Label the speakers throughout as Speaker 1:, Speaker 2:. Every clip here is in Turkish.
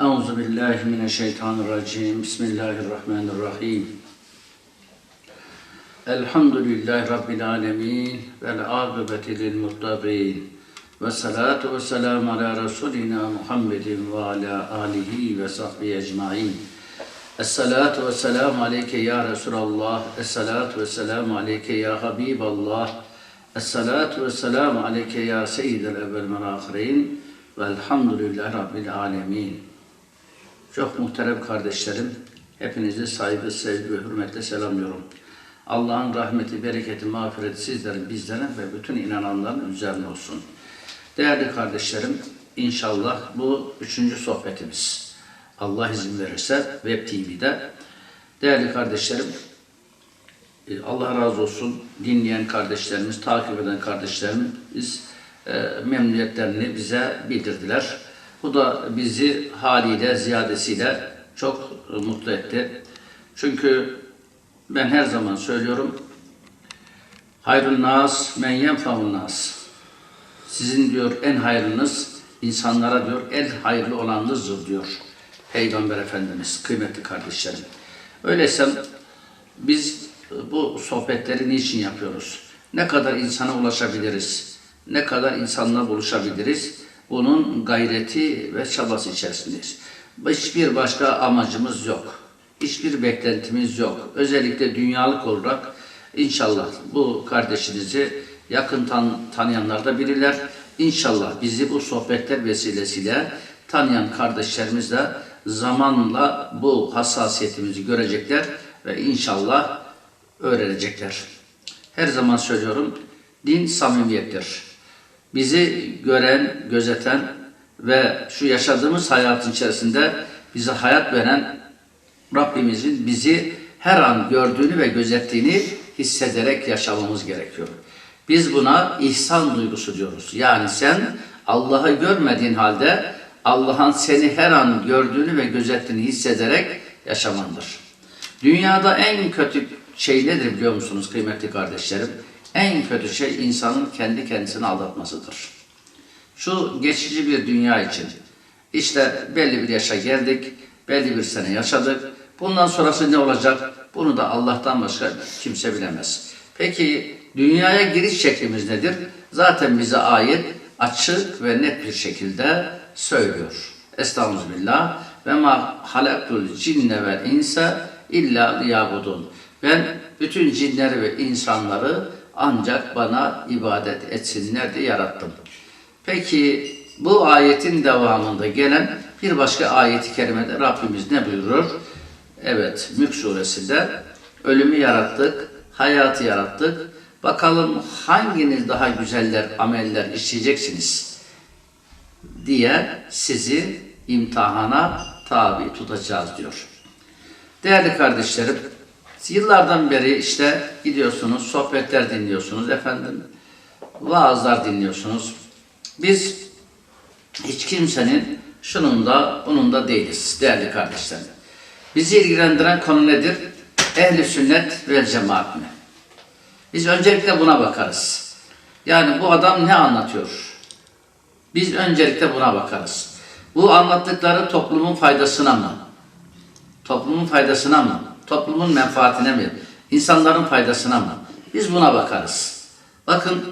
Speaker 1: Euzu billahi mineşşeytanirracim. Bismillahirrahmanirrahim. Elhamdülillahi rabbil alamin vel akıbeti lil muttaqin. Ve salatu ve selamu ala Resulina Muhammedin ve ala alihi ve sahbihi ecmain. Esselatu ve selamu aleyke ya Resulallah. Esselatu ve selamu aleyke ya Habiballah. Esselatu ve selamu aleyke ya Seyyidel evvel men ahirin. Velhamdülillahi Rabbil alemin. Çok muhterem kardeşlerim, hepinizi saygı, sevgi ve hürmetle selamlıyorum. Allah'ın rahmeti, bereketi, mağfireti sizlerin, bizlerin ve bütün inananların üzerine olsun. Değerli kardeşlerim, inşallah bu üçüncü sohbetimiz. Allah izin verirse Web TV'de. Değerli kardeşlerim, e, Allah razı olsun dinleyen kardeşlerimiz, takip eden kardeşlerimiz e, memnuniyetlerini bize bildirdiler. Bu da bizi haliyle, ziyadesiyle çok e, mutlu etti. Çünkü ben her zaman söylüyorum, hayrun nas men yenfavun nas. Sizin diyor en hayırlınız insanlara diyor en hayırlı olanınızdır diyor Peygamber Efendimiz, kıymetli kardeşlerim. Öyleyse biz bu sohbetleri niçin yapıyoruz? Ne kadar insana ulaşabiliriz? Ne kadar insanla buluşabiliriz? Bunun gayreti ve çabası içerisindeyiz. Hiçbir başka amacımız yok. Hiçbir beklentimiz yok. Özellikle dünyalık olarak inşallah bu kardeşinizi yakın tan tanıyanlar da bilirler. İnşallah bizi bu sohbetler vesilesiyle tanıyan kardeşlerimiz de zamanla bu hassasiyetimizi görecekler ve inşallah öğrenecekler. Her zaman söylüyorum, din samimiyettir. Bizi gören, gözeten ve şu yaşadığımız hayatın içerisinde bize hayat veren Rabbimizin bizi her an gördüğünü ve gözettiğini hissederek yaşamamız gerekiyor. Biz buna ihsan duygusu diyoruz. Yani sen Allah'ı görmediğin halde Allah'ın seni her an gördüğünü ve gözettiğini hissederek yaşamandır. Dünyada en kötü şey nedir biliyor musunuz kıymetli kardeşlerim? En kötü şey insanın kendi kendisini aldatmasıdır. Şu geçici bir dünya için işte belli bir yaşa geldik, belli bir sene yaşadık. Bundan sonrası ne olacak? Bunu da Allah'tan başka kimse bilemez. Peki dünyaya giriş şeklimiz nedir? Zaten bize ait açık ve net bir şekilde söylüyor. Estağfirullah ve ma halaktul cinne ve insa illa liyabudun. Ben bütün cinleri ve insanları ancak bana ibadet etsinler diye yarattım. Peki bu ayetin devamında gelen bir başka ayet-i kerimede Rabbimiz ne buyurur? Evet, Mülk suresinde ölümü yarattık, hayatı yarattık. Bakalım hanginiz daha güzeller ameller işleyeceksiniz diye sizi imtihana tabi tutacağız diyor. Değerli kardeşlerim, yıllardan beri işte gidiyorsunuz, sohbetler dinliyorsunuz efendim, vaazlar dinliyorsunuz. Biz hiç kimsenin şunun da bunun da değiliz değerli kardeşlerim. Bizi ilgilendiren konu nedir? Ehli sünnet ve cemaat mi? Biz öncelikle buna bakarız. Yani bu adam ne anlatıyor? Biz öncelikle buna bakarız. Bu anlattıkları toplumun faydasına mı? Toplumun faydasına mı? Toplumun menfaatine mi? İnsanların faydasına mı? Biz buna bakarız. Bakın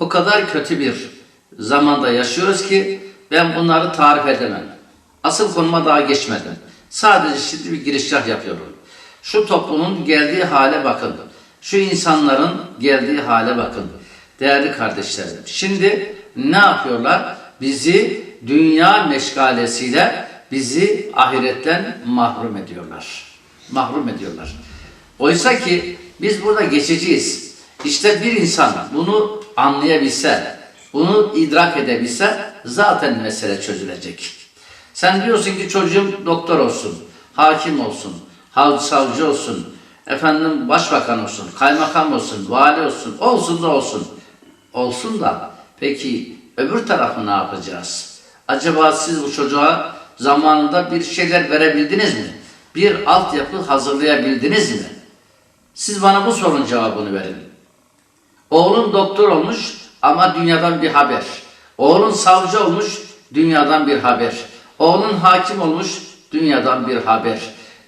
Speaker 1: o kadar kötü bir zamanda yaşıyoruz ki ben bunları tarif edemem. Asıl konuma daha geçmedim. Sadece şimdi bir girişgah yapıyorum. Şu toplumun geldiği hale bakın. Şu insanların geldiği hale bakın. Değerli kardeşlerim. Şimdi ne yapıyorlar? Bizi dünya meşgalesiyle bizi ahiretten mahrum ediyorlar. Mahrum ediyorlar. Oysa ki biz burada geçeceğiz. İşte bir insan bunu anlayabilse, bunu idrak edebilse zaten mesele çözülecek. Sen diyorsun ki çocuğum doktor olsun, hakim olsun, savcı olsun, efendim başbakan olsun, kaymakam olsun, vali olsun, olsun da olsun. Olsun da peki öbür tarafı ne yapacağız? Acaba siz bu çocuğa zamanında bir şeyler verebildiniz mi? Bir altyapı hazırlayabildiniz mi? Siz bana bu sorunun cevabını verin. Oğlun doktor olmuş ama dünyadan bir haber. Oğlun savcı olmuş dünyadan bir haber. Onun hakim olmuş dünyadan bir haber.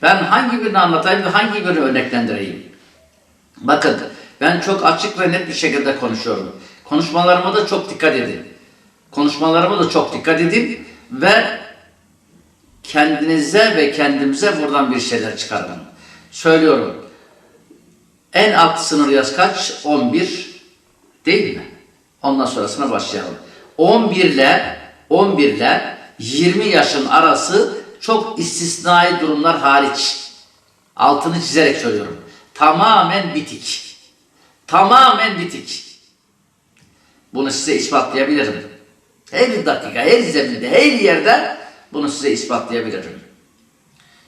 Speaker 1: Ben hangi birini anlatayım ve hangi birini örneklendireyim? Bakın ben çok açık ve net bir şekilde konuşuyorum. Konuşmalarıma da çok dikkat edin. Konuşmalarıma da çok dikkat edin ve kendinize ve kendimize buradan bir şeyler çıkarın. Söylüyorum. En alt sınır yaz kaç? 11 değil mi? Ondan sonrasına başlayalım. 11 ile 11 ile 20 yaşın arası çok istisnai durumlar hariç. Altını çizerek söylüyorum. Tamamen bitik. Tamamen bitik. Bunu size ispatlayabilirim. Her dakika, her zeminde, her yerde bunu size ispatlayabilirim.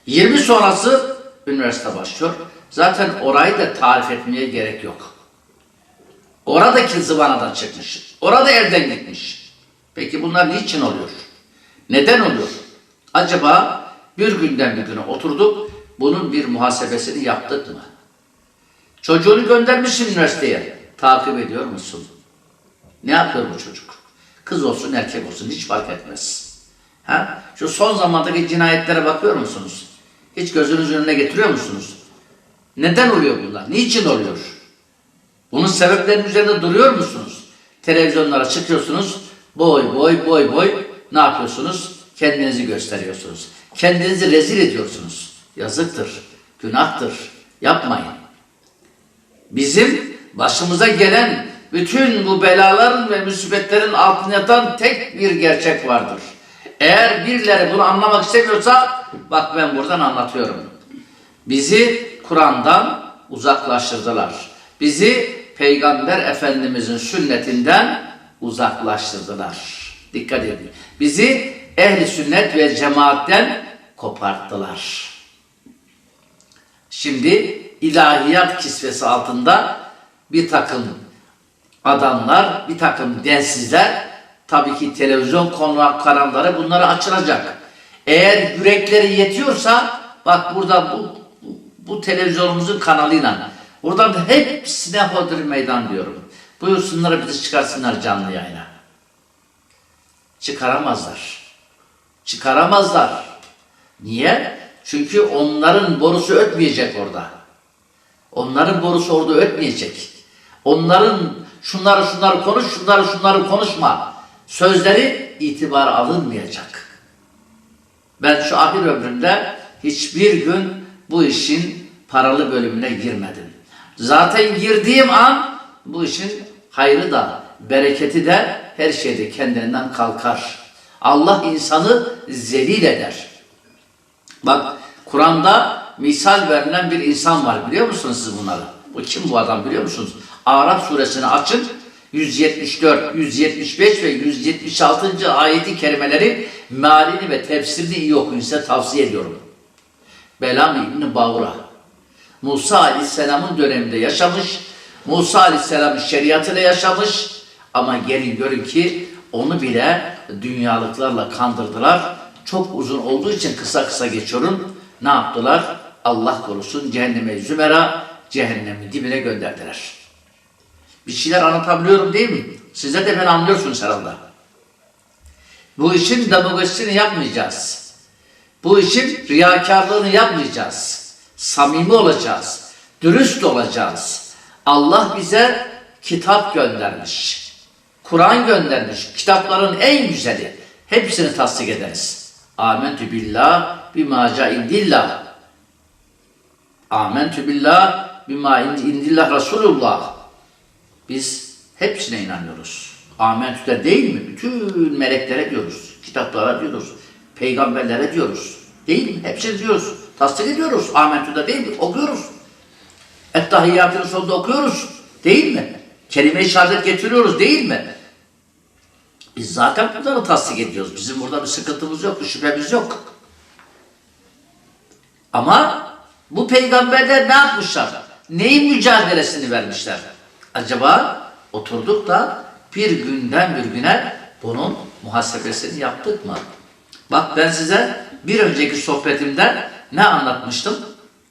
Speaker 1: 20 sonrası üniversite başlıyor. Zaten orayı da tarif etmeye gerek yok. Oradaki zıvanadan çıkmış. Orada elden gitmiş. Peki bunlar niçin oluyor? Neden oluyor? Acaba bir günden bir güne oturduk, bunun bir muhasebesini yaptık mı? Çocuğunu göndermişsin üniversiteye. Takip ediyor musun? Ne yapıyor bu çocuk? Kız olsun erkek olsun hiç fark etmez. Ha? Şu son zamandaki cinayetlere bakıyor musunuz? Hiç gözünüzün önüne getiriyor musunuz? Neden oluyor bunlar? Niçin oluyor? Bunun sebeplerinin üzerinde duruyor musunuz? Televizyonlara çıkıyorsunuz, boy boy boy boy ne yapıyorsunuz? Kendinizi gösteriyorsunuz. Kendinizi rezil ediyorsunuz. Yazıktır, günahtır. Yapmayın. Bizim başımıza gelen bütün bu belaların ve musibetlerin altına yatan tek bir gerçek vardır. Eğer birileri bunu anlamak istemiyorsa bak ben buradan anlatıyorum. Bizi Kur'an'dan uzaklaştırdılar. Bizi Peygamber Efendimizin sünnetinden uzaklaştırdılar. Dikkat edin. Bizi ehli sünnet ve cemaatten koparttılar. Şimdi ilahiyat kisvesi altında bir takım adamlar, bir takım densizler, tabii ki televizyon konu kanalları bunları açılacak. Eğer yürekleri yetiyorsa, bak burada bu, bu, bu televizyonumuzun kanalıyla, buradan da hepsine hodri meydan diyorum. Buyursunlar bizi çıkarsınlar canlı yayına. Çıkaramazlar. Çıkaramazlar. Niye? Çünkü onların borusu ötmeyecek orada. Onların borusu orada ötmeyecek. Onların şunları şunları konuş, şunları şunları konuşma. Sözleri itibar alınmayacak. Ben şu ahir ömrümde hiçbir gün bu işin paralı bölümüne girmedim. Zaten girdiğim an bu işin hayrı da, bereketi de her şeyde kendinden kalkar. Allah insanı zelil eder. Bak Kur'an'da misal verilen bir insan var biliyor musunuz siz bunları? Bu kim bu adam biliyor musunuz? Araf suresini açın. 174, 175 ve 176. ayeti kerimeleri mealini ve tefsirini iyi okuyun size tavsiye ediyorum. Belam İbni Bağura. Musa Aleyhisselam'ın döneminde yaşamış. Musa Aleyhisselam'ın şeriatıyla yaşamış. Ama gelin görün ki onu bile dünyalıklarla kandırdılar. Çok uzun olduğu için kısa kısa geçiyorum. Ne yaptılar? Allah korusun cehenneme zümera, cehennemin dibine gönderdiler. Bir şeyler anlatabiliyorum değil mi? Size de ben anlıyorsunuz herhalde. Bu işin demokrasisini yapmayacağız. Bu işin riyakarlığını yapmayacağız. Samimi olacağız. Dürüst olacağız. Allah bize kitap göndermiş. Kur'an göndermiş. Kitapların en güzeli. Hepsini tasdik ederiz. Amentü billah bima indillah. Amentü billah bima indillah Resulullah. Biz hepsine inanıyoruz. Amentü de değil mi? Bütün meleklere diyoruz. Kitaplara diyoruz. Peygamberlere diyoruz. Değil mi? Hepsini diyoruz. Tasdik ediyoruz. Amentü de değil mi? Okuyoruz. Ettehiyyatın sonunda okuyoruz. Değil mi? Kelime-i şehadet getiriyoruz. Değil mi? Biz zaten bunları tasdik ediyoruz. Bizim burada bir sıkıntımız yok, bir şüphemiz yok. Ama bu peygamberler ne yapmışlar? Neyin mücadelesini vermişler? Acaba oturduk da bir günden bir güne bunun muhasebesini yaptık mı? Bak ben size bir önceki sohbetimde ne anlatmıştım?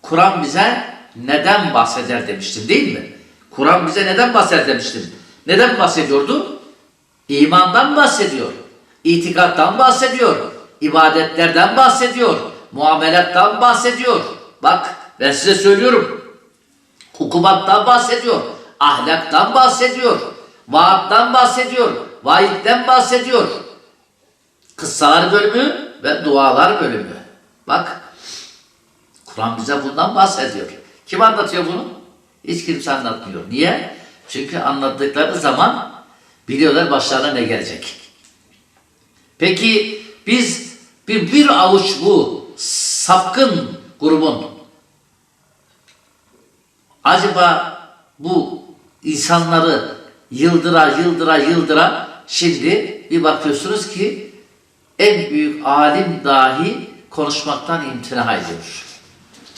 Speaker 1: Kur'an bize neden bahseder demiştim değil mi? Kur'an bize neden bahseder demiştim. Neden bahsediyordu? İmandan bahsediyor. İtikattan bahsediyor.
Speaker 2: ibadetlerden bahsediyor, muamelattan bahsediyor. Bak ben size söylüyorum. Hukumattan bahsediyor, ahlaktan bahsediyor, vaattan bahsediyor, vaidden bahsediyor. Kıssalar bölümü ve dualar bölümü. Bak Kur'an bize bundan bahsediyor. Kim anlatıyor bunu? Hiç kimse anlatmıyor. Niye? Çünkü anlattıkları zaman biliyorlar başlarına ne gelecek. Peki biz bir, bir avuç bu sapkın grubun acaba bu insanları yıldıra yıldıra yıldıra şimdi bir bakıyorsunuz ki en büyük alim dahi konuşmaktan imtina ediyor.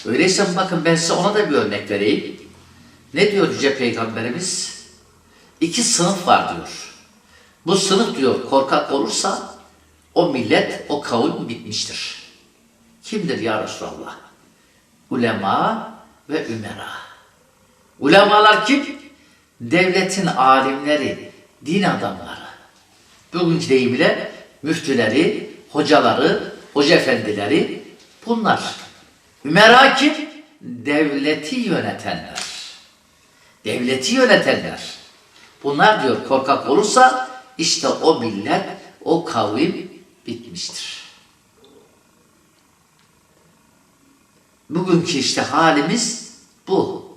Speaker 2: Öyleyse bakın ben size ona da bir örnek vereyim. Ne diyor Yüce Peygamberimiz? İki sınıf var diyor. Bu sınıf diyor korkak olursa o millet, o kavim bitmiştir. Kimdir ya Resulallah? Ulema ve ümera. Ulemalar kim? Devletin alimleri, din adamları. Bugünkü deyimiyle müftüleri, hocaları, hoca efendileri bunlar. Ümera? Devleti yönetenler. Devleti yönetenler. Bunlar diyor korkak olursa işte o millet, o kavim bitmiştir. Bugünkü işte halimiz bu.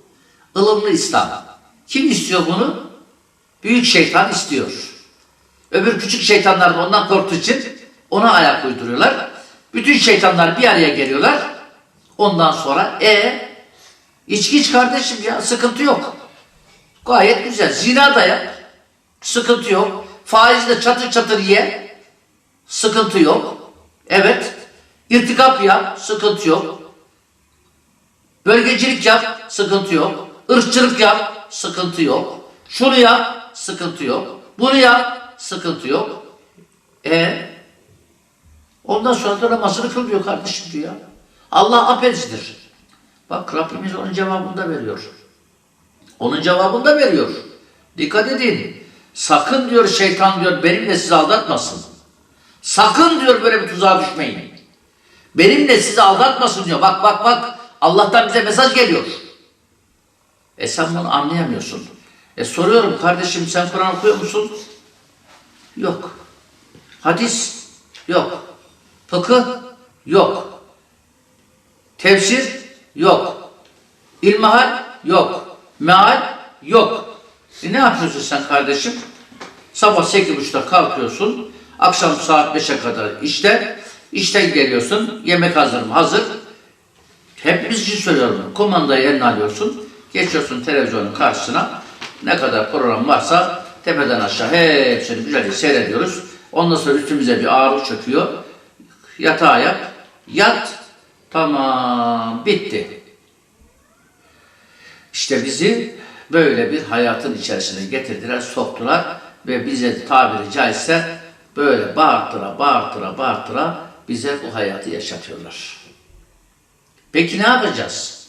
Speaker 2: ılımlı İslam. Kim istiyor bunu? Büyük şeytan istiyor. Öbür küçük şeytanlar da ondan korktuğu için ona ayak uyduruyorlar. Bütün şeytanlar bir araya geliyorlar. Ondan sonra e içki iç kardeşim ya sıkıntı yok. Gayet güzel. Zina da yap. Sıkıntı yok. Faizle çatır çatır ye. Sıkıntı yok. Evet. İrtikap yap. Sıkıntı yok. Bölgecilik yap. Sıkıntı yok. Irkçılık yap. Sıkıntı yok. Şunu yap. Sıkıntı yok. Bunu yap. Sıkıntı yok. E Ondan sonra da namazını kıl diyor kardeşim diyor. Allah affedicidir. Bak Rabbimiz onun cevabını da veriyor. Onun cevabını da veriyor. Dikkat edin. Sakın diyor şeytan diyor benimle sizi aldatmasın. Sakın diyor böyle bir tuzağa düşmeyin. Benimle sizi aldatmasın diyor. Bak bak bak. Allah'tan bize mesaj geliyor. E sen bunu anlayamıyorsun. E soruyorum kardeşim sen Kur'an okuyor musun? Yok. Hadis? Yok. Fıkıh? Yok. Tefsir? Yok. İlmihal? Yok. Meal? Yok. E ne yapıyorsun sen kardeşim? Sabah sekiz buçukta kalkıyorsun. Akşam saat beşe kadar işte. İşten geliyorsun. Yemek hazır mı? Hazır. Hepimiz için söylüyorum. Kumandayı eline alıyorsun. Geçiyorsun televizyonun karşısına. Ne kadar program varsa tepeden aşağı hepsini güzelce seyrediyoruz. Ondan sonra üstümüze bir ağırlık çöküyor. Yatağa yap. Yat. Tamam. Bitti. İşte bizi böyle bir hayatın içerisine getirdiler, soktular ve bize tabiri caizse böyle bağırtıra, bağırtıra, bağırtıra bize bu hayatı yaşatıyorlar. Peki ne yapacağız?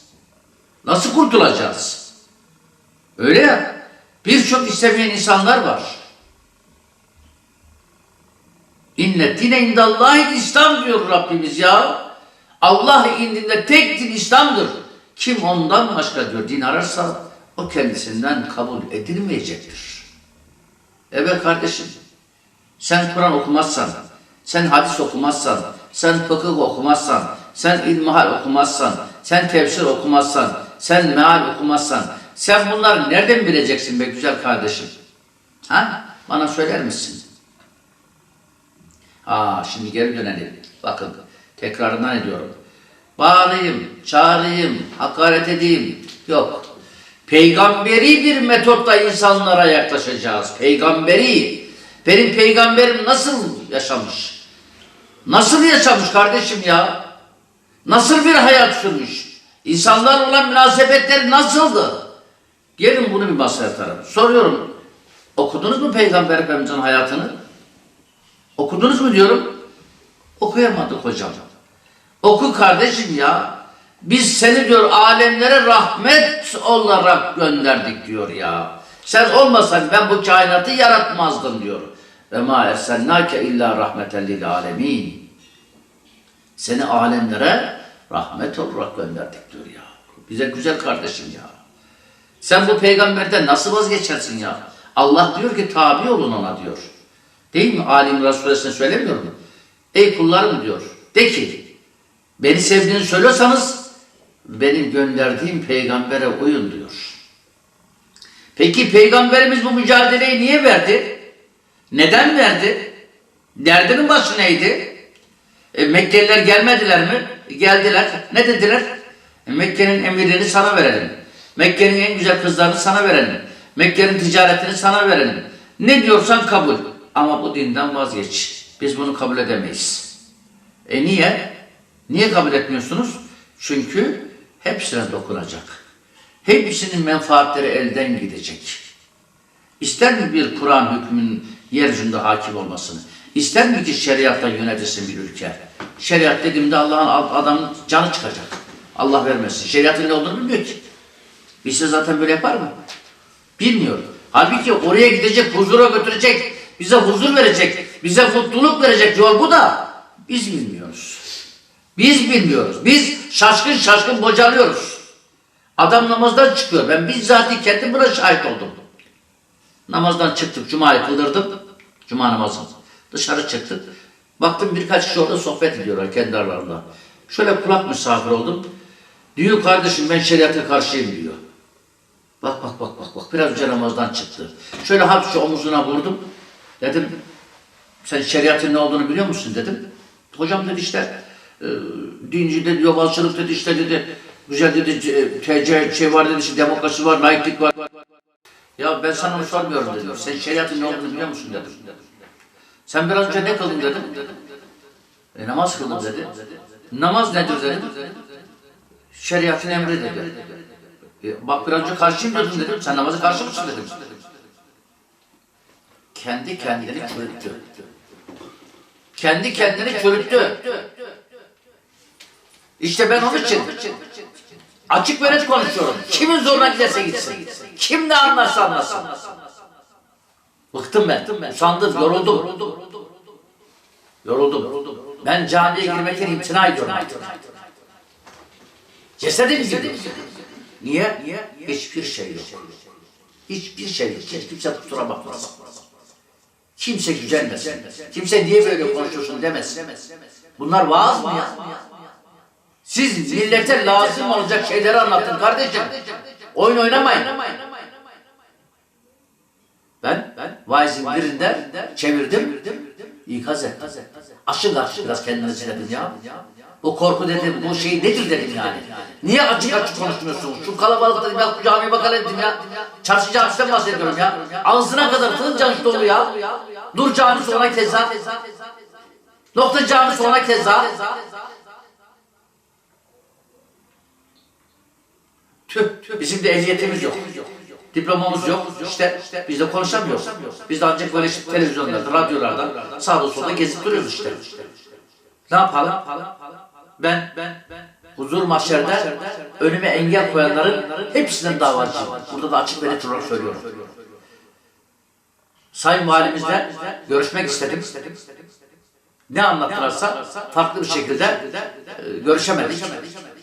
Speaker 2: Nasıl kurtulacağız? Öyle ya, birçok istemeyen insanlar var. İnne dine indallahi İslam diyor Rabbimiz ya. Allah indinde tek din İslam'dır. Kim ondan başka diyor din ararsa o kendisinden kabul edilmeyecektir. Evet kardeşim. Sen Kur'an okumazsan, sen hadis okumazsan, sen fıkıh okumazsan, sen ilmihal okumazsan, sen tefsir okumazsan, sen meal okumazsan, sen bunları nereden bileceksin be güzel kardeşim? Ha? Bana söyler misin? Aa şimdi geri dönelim. Bakın tekrarından ediyorum. Bağırayım, çağırayım, hakaret edeyim. Yok. Peygamberi bir metotla insanlara yaklaşacağız. Peygamberi. Benim peygamberim nasıl yaşamış? Nasıl yaşamış kardeşim ya? Nasıl bir hayat sürmüş? İnsanlar olan münasebetleri nasıldı? Gelin bunu bir masaya yatıralım. Soruyorum. Okudunuz mu Peygamber Efendimiz'in hayatını? Okudunuz mu diyorum? Okuyamadık hocam. Oku kardeşim ya. Biz seni diyor alemlere rahmet olarak gönderdik diyor ya. Sen olmasan ben bu kainatı yaratmazdım diyor. Ve ma ersennake illa rahmeten lil alemin. Seni alemlere rahmet olarak gönderdik diyor ya. Bize güzel kardeşim ya. Sen bu peygamberden nasıl vazgeçersin ya? Allah diyor ki tabi olun ona diyor. Değil mi? Ali İmran suresinde söylemiyor mu? Ey kullarım diyor. De ki beni sevdiğini söylüyorsanız benim gönderdiğim peygambere uyun diyor. Peki peygamberimiz bu mücadeleyi niye verdi? Neden verdi? Derdinin başı neydi? E, Mekkeliler gelmediler mi? Geldiler. Ne dediler? Mekke'nin emirlerini sana verelim. Mekke'nin en güzel kızlarını sana verelim. Mekke'nin ticaretini sana verelim. Ne diyorsan kabul. Ama bu dinden vazgeç. Biz bunu kabul edemeyiz. E niye? Niye kabul etmiyorsunuz? Çünkü hepsine dokunacak. Hepsinin menfaatleri elden gidecek. İster mi bir Kur'an hükmünün yeryüzünde hakim olmasını? İster mi ki şeriatla yönetilsin bir ülke? Şeriat dediğimde Allah'ın adamın canı çıkacak. Allah vermesin. Şeriatın ne olduğunu bilmiyor ki. Bilse zaten böyle yapar mı? Bilmiyor. Halbuki oraya gidecek, huzura götürecek, bize huzur verecek, bize mutluluk verecek yol bu da biz bilmiyoruz. Biz bilmiyoruz. Biz şaşkın şaşkın bocalıyoruz. Adam namazdan çıkıyor. Ben bizzat kendim buna şahit oldum. Namazdan çıktık, Cuma'yı kıldırdım. Cuma namazı. Dışarı çıktık. Baktım birkaç kişi orada sohbet ediyorlar kendi aralarında. Şöyle kulak misafir oldum. Diyor kardeşim ben şeriata karşıyım diyor. Bak bak bak bak bak biraz önce namazdan çıktı. Şöyle hafifçe omuzuna vurdum. Dedim sen şeriatın ne olduğunu biliyor musun dedim. Hocam dedi işte e, dinci dedi, yobazcılık dedi işte dedi. Güzel dedi, TC şey var dedi, işte demokrasi var, laiklik var. Ya ben sana onu sormuyorum dedim. Sen şeriatın ne olduğunu biliyor musun dedim. Sen biraz önce ne kıldın dedim. E, namaz kıldım dedi. Namaz nedir dedim. Şeriatın emri dedi. E, bak biraz önce karşıyım dedim dedim. Sen namazı karşı mısın dedim. Kendi kendini çürüttü. Kendi kendini çürüttü. İşte ben onun için açık ve net konuşuyorum. Kimin zoruna giderse gitsin. Kim ne anlarsa anlasın. Bıktım ben. Usandım, yoruldum. Yoruldum. Ben camiye girmekten imtina ediyorum artık. Cesedim gibi. Niye? Hiçbir şey yok. Hiçbir şey yok. Hiç kimse kusura bakmasın. Kimse gücenmesin. Kimse niye böyle konuşuyorsun demesin. Bunlar vaaz mı ya? Siz millete lazım olacak şeyleri anlatın kardeşim. Oyun oynamayın. Ben, ben vaizin birinden çevirdim, ikaz ettim. Aşın aşın biraz kendinizi dedim ya. Bu korku dedim, bu şey nedir dedim yani. Niye açık açık konuşmuyorsunuz? Şu kalabalıkta dedim ya, camiye bakalım dedim ya. Çarşı camisinden bahsediyorum ya. Ağzına kadar tığın canı dolu ya. Dur camisi ona keza. Nokta camisi ona keza. Tüh, bizim de ehliyetimiz yok. Diplomamız yok. İşte biz de konuşamıyoruz. Biz de ancak böyle işte televizyonlarda, radyolarda sağda solda gezip duruyoruz işte. Ne yapalım? Ben, huzur mahşerde önüme engel koyanların hepsinden davacıyım. Burada da açık ve net olarak söylüyorum. Sayın Valimizle görüşmek istedim. Ne anlattılarsa farklı bir şekilde e, görüşemedik.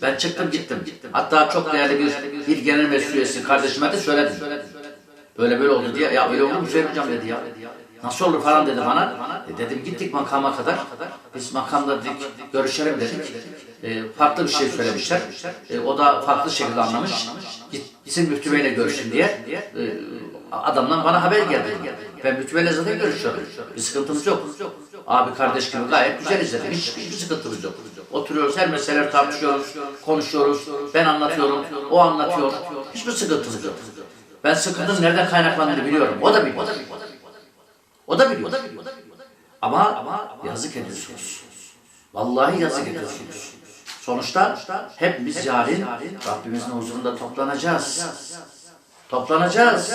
Speaker 2: Ben çıktım gittim. Hatta çok değerli bir, bir genel meclis kardeşime de söyledim. Böyle böyle oldu diye. Ya öyle olur mu Hüseyin hocam dedi ya. Nasıl olur falan dedi bana. E dedim gittik makama kadar. Biz makamda dedik görüşelim dedik. E, farklı bir şey söylemişler. E, o da farklı şekilde anlamış. Git, gitsin Müftü Bey'le görüşün diye. E, adamdan bana haber geldi. Ben Müftü Bey'le zaten görüşüyorum. Bir sıkıntımız yok. Abi kardeş gibi gayet güzel izledim. Hiç, hiçbir sıkıntımız yok. Oturuyoruz, her meseleleri tartışıyoruz, konuşuyoruz. Ben anlatıyorum, o anlatıyor. Hiçbir sıkıntımız yok. Ben sıkıntının nereden kaynaklandığını biliyorum. O da biliyor. O da biliyor. Ama, ama yazık ediyorsunuz. Vallahi yazık ediyorsunuz. Sonuçta hepimiz yarın Rabbimizin huzurunda toplanacağız. Toplanacağız.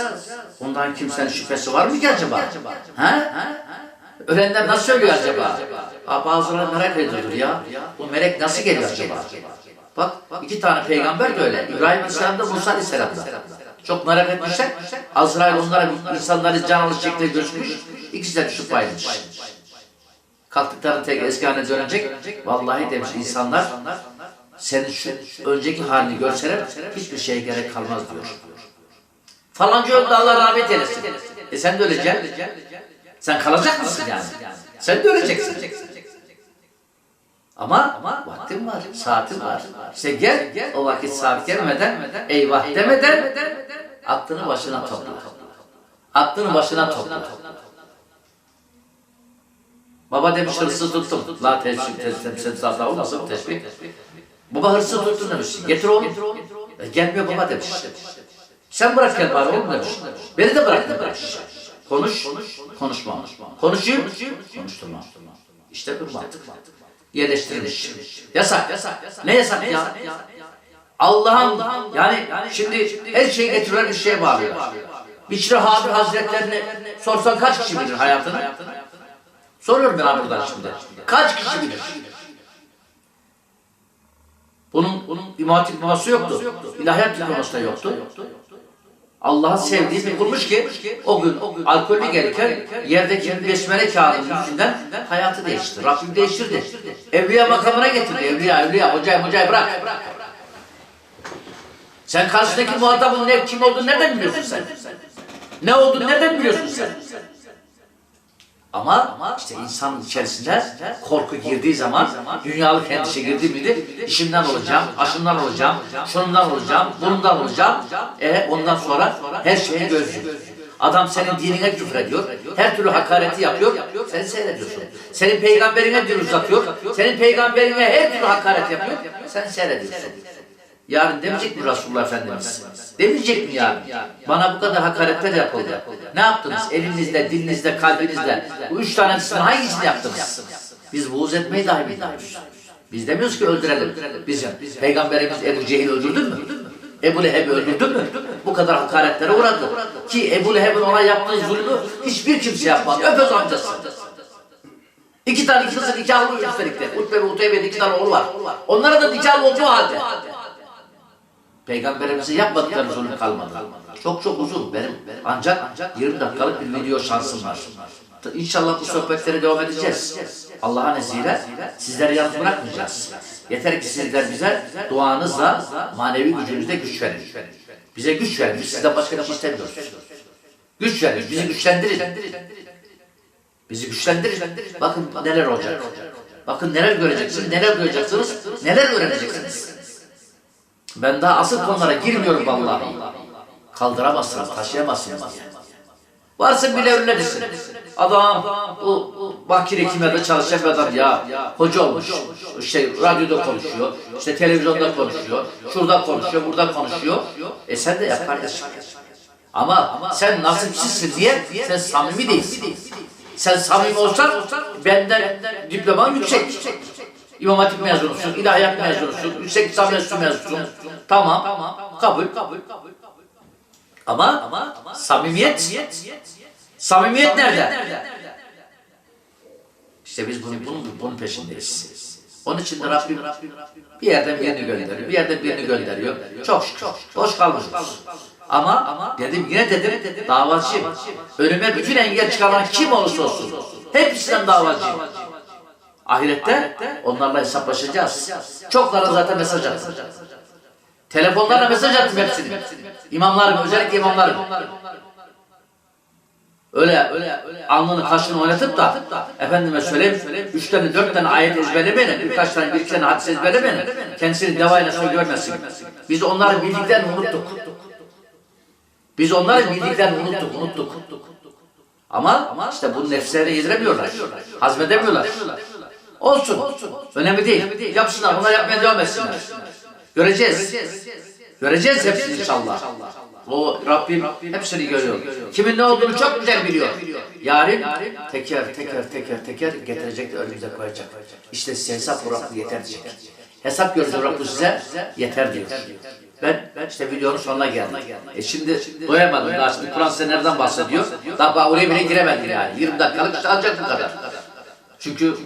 Speaker 2: Bundan kimsenin şüphesi var mı ki acaba? Ha? Ölenler nasıl söylüyor acaba? Aa, bazıları merak ediyordur ya. Bu melek nasıl geliyor acaba? Bak iki tane peygamber de öyle. İbrahim Aleyhisselam da Musa Aleyhisselam da. Çok merak etmişler. Azrail onlara insanları can alır şekilde gözükmüş. İkisi de düşüp bayılmış. Kalktıklarında tek eski haline dönecek. Vallahi demiş insanlar senin şu önceki halini görseler hiçbir şeye gerek kalmaz diyor. Falanca öldü Allah rahmet eylesin. E sen de öleceksin. Sen kalacak mısın yani? Sen de öleceksin. Ama vaktin var, saatin var. İşte gel, o vakit saat gelmeden, eyvah demeden aklını başına topla. Aklını başına topla. Baba demiş hırsız tuttum. La teşbih, teşbih, teşbih, olmasın teşbih. Baba hırsız tuttun demiş. Getir oğlum. E, gelmiyor baba demiş. Sen bırak gel bari oğlum demiş. Beni de bırak demiş. Konuş, konuşma. Konuşayım, konuşturma. İşte bu mantık. Yerleştirilmiş. Yasak, yasak. Ne yasak ya? Allah'ın yani şimdi her şeyi getirilen bir şeye bağlıyorlar. Bişri Habi Hazretlerini sorsan kaç kişi bilir hayatını? Soruyorum ben buradan şimdi. Kaç kişi bilir? Bunun, bunun imam hatip babası yoktu. İlahiyat diploması da yoktu. Allah'ın sevdiği bir kulmuş ki o gün alkollü gelirken yerdeki besmele kağıdının yüzünden hayatı değişti. Rabbim değiştirdi. Evliya makamına getirdi. Evliya, evliya, hocayı, hocayı bırak. Sen karşındaki muhatabın ne, kim olduğunu nereden biliyorsun sen? Ne olduğunu nereden biliyorsun sen? Ama işte insanın içerisinde korku girdiği zaman, dünyalık endişe girdiği miydi? İşimden olacağım, aşımdan olacağım, şundan olacağım, bundan olacağım. E ondan sonra her şeye gözlü. Adam senin dinine küfür ediyor, her türlü hakareti yapıyor, sen seyrediyorsun. Senin peygamberine dil uzatıyor, senin peygamberine her türlü hakaret yapıyor, sen seyrediyorsun. Yarın demeyecek mi Resulullah Efendimiz? Demeyecek mi yarın? Bana bu kadar hakaretler yapıldı. Ne yaptınız? Elinizle, dilinizle, kalbinizle. Bu üç tanesinin hangisini yaptınız? Biz buğz etmeyi dahi bilmiyoruz. Biz demiyoruz ki öldürelim. Bizim Peygamberimiz Ebu Cehil öldürdün mü? Ebu Leheb'i öldürdün mü? Bu kadar hakaretlere uğradı. Ki Ebu Leheb'in ona yaptığı zulmü hiçbir kimse yapmadı. Öpöz amcası. İki tane kızı nikahlı üstelik de. Utbe ve Uteybe'nin iki tane oğlu var. Onlara da nikahlı olduğu halde. Peygamberimize yapmadıkları zulüm kalmadı. Çok çok uzun benim. Ancak 20 dakikalık bir video şansım var. İnşallah bu sohbetlere devam edeceğiz. Allah'ın izniyle sizleri yalnız bırakmayacağız. Yeter ki sizler bize duanızla, manevi gücünüzle güç verin. Bize güç verin. Biz sizden başka bir şey istemiyoruz. Güç verin. Bizi güçlendirin. Bizi güçlendirin. Bakın neler olacak. Bakın neler göreceksiniz, neler duyacaksınız, neler öğreneceksiniz. Ben daha asıl konulara girmiyorum vallahi. Kaldıramazsınız, taşıyamazsınız. Varsın bile öyle desin. Adam bu bakire hekimlerde çalışacak bir adam ya. Hoca olmuş. İşte radyoda konuşuyor. işte televizyonda konuşuyor. Şurada konuşuyor, burada konuşuyor. E sen de yap kardeşim. Ama sen nasipsizsin diye sen samimi değilsin. Sen samimi olsan benden diploman yüksek. İmam Hatip mezunusun, ilahiyat mezunusun, yüksek lisans mezunusun, mezunusun. Tamam, kabul. Ama, samimiyet, samimiyet nerede? İşte biz bunun, bunun, bunun peşindeyiz. Onun için de Rabbim bir yerden birini gönderiyor, bir yerden birini gönderiyor. Çok şükür, boş kalmışız. Ama dedim yine dedim davacıyım. Önüme bütün engel çıkaran kim olursa olsun. Hepsinden davacıyım. Ahirette onlarla hesaplaşacağız. Çoklara zaten mesaj attım. Telefonlarla mesaj attım hepsini. İmamlarım, özellikle imamlarım. Öyle, öyle alnını kaşını oynatıp da efendime söyleyeyim, üç tane dört tane ayet ezberlemeyin, birkaç tane bir iki tane hadis ezberlemeyin, kendisini devayla söz görmesin. Biz onları bildikten unuttuk. Biz onları bildikten unuttuk, unuttuk. Ama işte bu nefslerine yediremiyorlar, hazmedemiyorlar. Olsun. Önemli değil. Yapsınlar. Bunlar yapmaya devam etsinler. Göreceğiz. Göreceğiz hepsini inşallah. O Rabbim hepsini görüyor. Kimin ne olduğunu çok güzel biliyor. Yarın teker teker teker teker getirecek de önümüze koyacak. İşte size hesap Rabbim yeter diyecek. Hesap görecek Rabbim size yeter diyor. Ben işte videonun sonuna geldim. E şimdi doyamadım daha şimdi Kur'an size nereden bahsediyor? Daha oraya bile giremedim yani. 20 dakikalık işte ancak bu kadar. Çünkü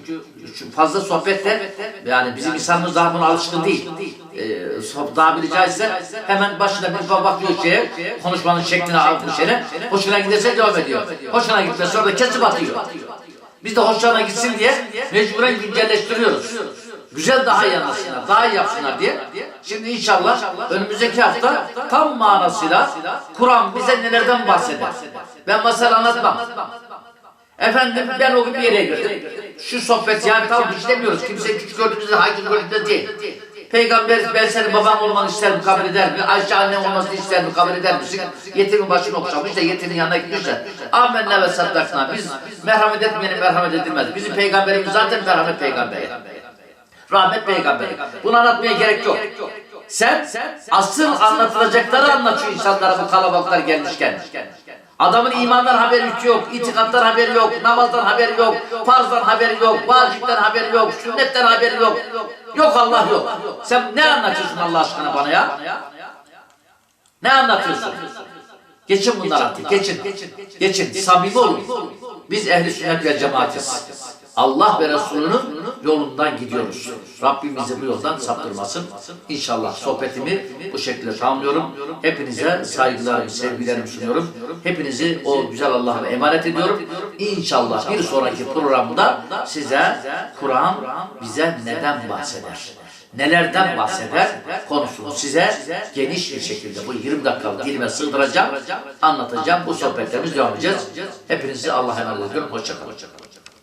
Speaker 2: fazla sohbette yani bizim insanımız daha buna alışkın değil. Ee, tabiri caizse hemen başına bir bakıyor şeye, konuşmanın şekline, şeyine, hoşuna giderse devam ediyor. Hoşuna gitmezse orada kesip atıyor. Biz de hoşlarına gitsin diye mecburen güncelleştiriyoruz. Güzel daha iyi anlasınlar, daha iyi yapsınlar diye. Şimdi inşallah önümüzdeki hafta tam manasıyla Kur'an bize nelerden bahseder. Ben masal anlatmam. Efendim ben o gün bir yere girdim. Şu sohbet yani tam işlemiyoruz. Kimse küçük gördüğümüzde hakim gördüğümüzde değil. Peygamber ben senin babam olmanı ister mi kabul eder mi? Ayşe annem olmasını ister mi kabul eder misin? Yetimin başını okşamış da yetimin yanına gitmişler. Amenna ve saddakna. Biz merhamet etmeyenin merhamet edilmez. Bizim peygamberimiz zaten merhamet peygamberi. Rahmet peygamberi. Bunu anlatmaya gerek yok. Sen asıl anlatılacakları anlat şu insanlara bu kalabalıklar gelmişken. Adamın imandan haberi yok, itikattan haberi yok, namazdan haberi yok, farzdan haberi yok, vacipten haberi yok, sünnetten haberi yok. Yok Allah yok. Sen ne anlatıyorsun Allah aşkına bana ya? Ne anlatıyorsun? Geçin bunlar artık, geçin. Geçin, samimi olun. Biz ehli sünnet ve cemaatiz. Allah ve Resulünün yolundan gidiyoruz. Rabbim bizi bu yoldan saptırmasın. İnşallah sohbetimi bu şekilde tamamlıyorum. Hepinize saygılarımı, sevgilerimi sunuyorum. Hepinizi o güzel Allah'a emanet ediyorum. İnşallah bir sonraki programda size Kur'an bize neden bahseder? nelerden bahseder konusunu size geniş bir şekilde bu 20 dakikalık dilime sığdıracağım, anlatacağım. Bu sohbetlerimiz devam edeceğiz. Hepinizi Allah'a emanet ediyorum. Hoşçakalın.